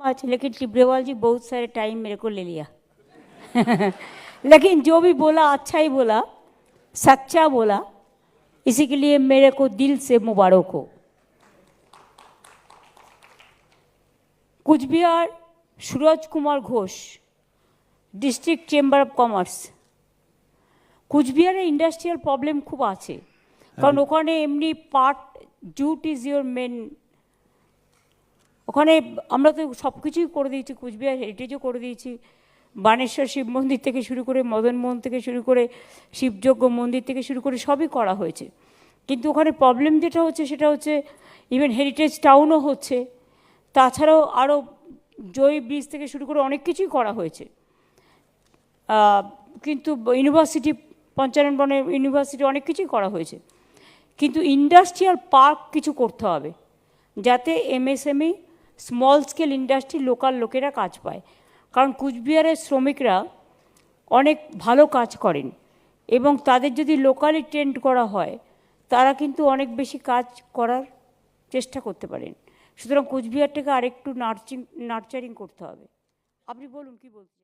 Much लेकिन टिब्रेवाल जी बहुत सारे टाइम मेरे को ले लिया लेकिन जो भी बोला अच्छा ही बोला सच्चा बोला इसी के लिए मेरे को दिल से मुबारक हो Cooch Behar Suraj Kumar Ghosh district chamber of commerce কুচবিহারে industrial problem খুব আছে কারণ ওখানে এমনি part jute is your main ওখানে আমরা তো সব কিছুই করে দিয়েছি, কুচবিহার হেরিটেজও করে দিয়েছি। বানেশ্বর শিব মন্দির থেকে শুরু করে মদন মোহন থেকে শুরু করে শিবযজ্ঞ মন্দির থেকে শুরু করে সবই করা হয়েছে। কিন্তু ওখানে প্রবলেম যেটা হচ্ছে সেটা হচ্ছে ইভেন হেরিটেজ টাউনও হচ্ছে। তাছাড়াও আরও জয় ব্রিজ থেকে শুরু করে অনেক কিছুই করা হয়েছে। কিন্তু ইউনিভার্সিটি পঞ্চানন বনে ইউনিভার্সিটি অনেক কিছুই করা হয়েছে। কিন্তু ইন্ডাস্ট্রিয়াল পার্ক কিছু করতে হবে। যাতে MSME small scale industry local লোকেরা কাজ পায়। কারণ কুচবিহারের শ্রমিকরা অনেক ভালো কাজ করেন এবং তাদের যদি লোকালি ট্রেন্ড করা হয়, তারা কিন্তু অনেক বেশি কাজ করার চেষ্টা করতে পারেন। সুতরাং কুচবিহারটাকে আরেকটু নার্চিং নার্চারিং করতে হবে। আপনি বলুন কি বলছেন